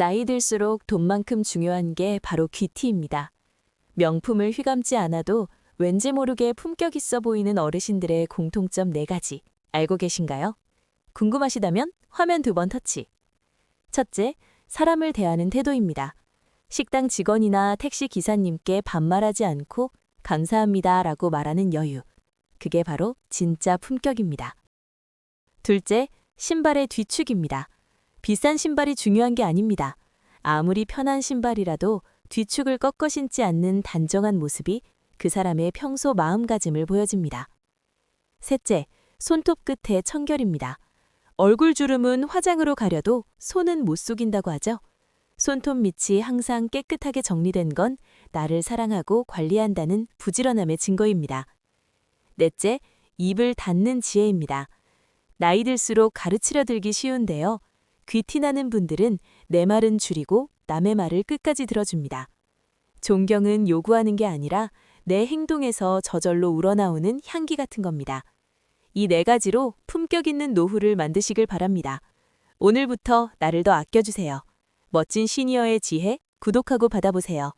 나이 들수록 돈만큼 중요한 게 바로 귀티입니다. 명품을 휘감지 않아도 왠지 모르게 품격 있어 보이는 어르신들의 공통점 네 가지 알고 계신가요? 궁금하시다면 화면 두 번 터치. 첫째, 사람을 대하는 태도입니다. 식당 직원이나 택시 기사님께 반말하지 않고 감사합니다 라고 말하는 여유. 그게 바로 진짜 품격입니다. 둘째, 신발의 뒤축입니다. 비싼 신발이 중요한 게 아닙니다. 아무리 편한 신발이라도 뒤축을 꺾어 신지 않는 단정한 모습이 그 사람의 평소 마음가짐을 보여줍니다. 셋째, 손톱 끝의 청결입니다. 얼굴 주름은 화장으로 가려도 손은 못 속인다고 하죠. 손톱 밑이 항상 깨끗하게 정리된 건 나를 사랑하고 관리한다는 부지런함의 증거입니다. 넷째, 입을 닫는 지혜입니다. 나이 들수록 가르치려 들기 쉬운데요. 귀티나는 분들은 내 말은 줄이고 남의 말을 끝까지 들어줍니다. 존경은 요구하는 게 아니라 내 행동에서 저절로 우러나오는 향기 같은 겁니다. 이 네 가지로 품격 있는 노후를 만드시길 바랍니다. 오늘부터 나를 더 아껴주세요. 멋진 시니어의 지혜 구독하고 받아보세요.